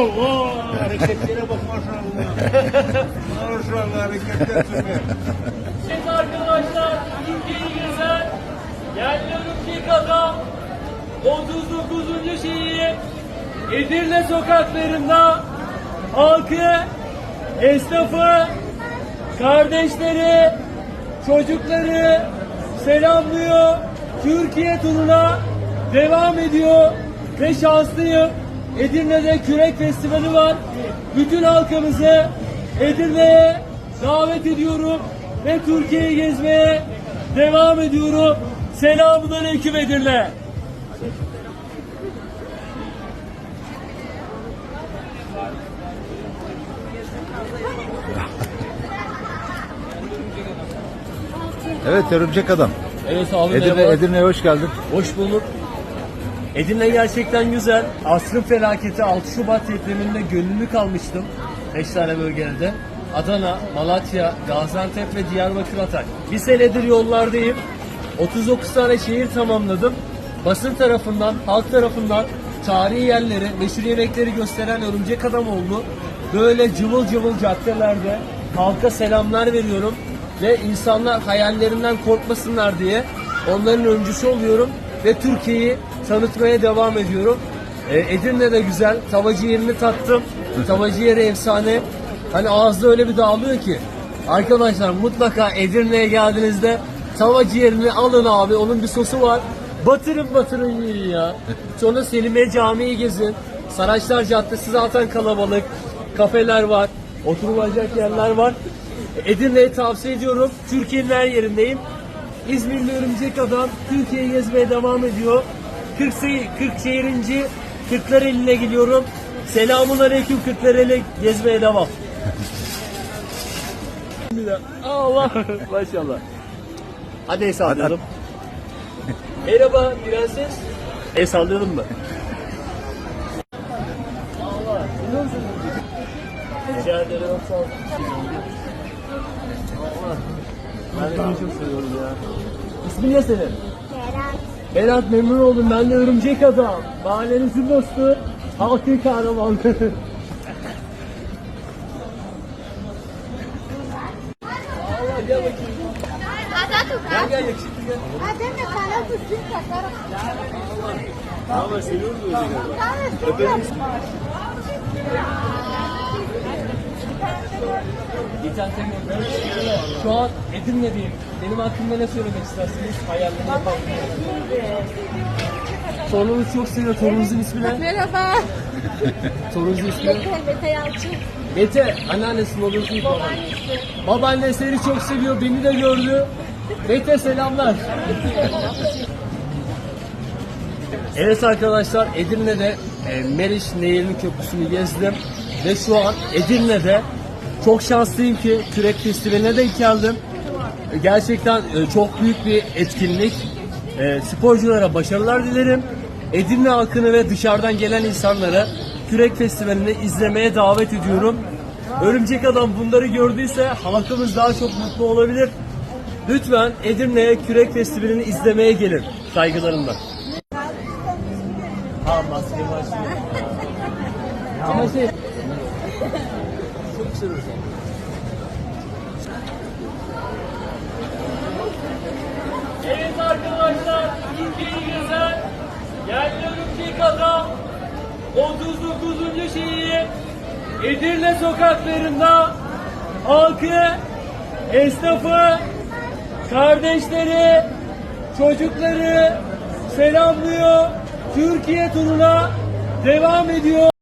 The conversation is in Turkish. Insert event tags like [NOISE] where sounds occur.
Hareketlere bak maşallah. maşallah hareketler süper. Evet arkadaşlar, ülkeyi gezen yerli adam 39. şehir Edirne sokaklarında halkı, esnafı, kardeşleri, çocukları selamlıyor. Türkiye turuna devam ediyor ve şanslıyım. Edirne'de Kürek Festivali var. Bütün halkımızı Edirne'ye davet ediyorum ve Türkiye'yi gezmeye devam ediyorum. Selamun Aleyküm Edirne. Evet örümcek adam. Evet abi Edirne, merhaba. Edirne'ye hoş geldin. Hoş bulduk. Edirne gerçekten güzel. Asrın felaketi 6 Şubat depreminde gönüllü kalmıştım. 5 tane bölgede. Adana, Malatya, Gaziantep ve Diyarbakır Hatay. Bir senedir yollardayım. 39 tane şehir tamamladım. Basın tarafından, halk tarafından tarihi yerleri, meşhur yemekleri gösteren örümcek adam oldu. Böyle cıvıl cıvıl caddelerde halka selamlar veriyorum ve insanlar hayallerinden korkmasınlar diye onların öncüsü oluyorum ve Türkiye'yi tanıtmaya devam ediyorum. E, Edirne de güzel. Tavacı yerini tattım. Tavacı yeri efsane. Hani ağızda öyle bir dağılıyor ki. Arkadaşlar mutlaka Edirne'ye geldiğinizde tavacı yerini alın abi. Onun bir sosu var. Batırın batırın yiyin ya. [LAUGHS] Sonra Selimiye Camii'yi gezin. Saraçlar Caddesi zaten kalabalık. Kafeler var. Oturulacak yerler var. Edirne'yi tavsiye ediyorum. Türkiye'nin her yerindeyim. İzmirli Örümcek Adam Türkiye'yi gezmeye devam ediyor. 40, sayı, 40 şehrinci Kırklareli'ne gidiyorum. Selamun Aleyküm Kırklareli gezmeye devam. [LAUGHS] Allah maşallah. Hadi el sallayalım. Merhaba prenses. El sallayalım mı? Allah. Rica ederim. Sağ. Allah. Ben de çok seviyorum ya. İsmin ne senin? Berat. Berat memnun oldum. Ben de örümcek adam. Mahallenizin dostu. Halkın kahramanı. Gel Gel yakışıklı gel. Ada nih kalau pusing kakak. Ama seviyorum bu örümcek adamı. Geçen sene Şu an Edirne'deyim. Benim hakkımda ne söylemek istersiniz? Hayallerini yapan. Torununuzu çok seviyor. Torununuzun ismi ne? Merhaba. [LAUGHS] Torununuzun ismi ne? Betul betul Yalçın. Mete, anneannesinin odası ilk olan. Babaanne seni çok seviyor, beni de gördü. Mete selamlar. Evet arkadaşlar, Edirne'de e, Meriç Nehri'nin köprüsünü gezdim. Ve şu an Edirne'de çok şanslıyım ki Kürek Festivali'ne denk geldim. E, Gerçekten e, çok büyük bir etkinlik. E, sporculara başarılar dilerim. Edirne halkını ve dışarıdan gelen insanları Kürek Festivali'ni izlemeye davet ediyorum. Örümcek Adam bunları gördüyse halkımız daha çok mutlu olabilir. Lütfen Edirne'ye Kürek Festivali'ni izlemeye gelin. Saygılarımla. Ha maske maske. Ama şey... Çok olacak. Evet arkadaşlar, ülkeyi gezen yerli örümcek adam 39. şehir Edirne sokaklarında halkı, esnafı, kardeşleri, çocukları selamlıyor. Türkiye turuna devam ediyor.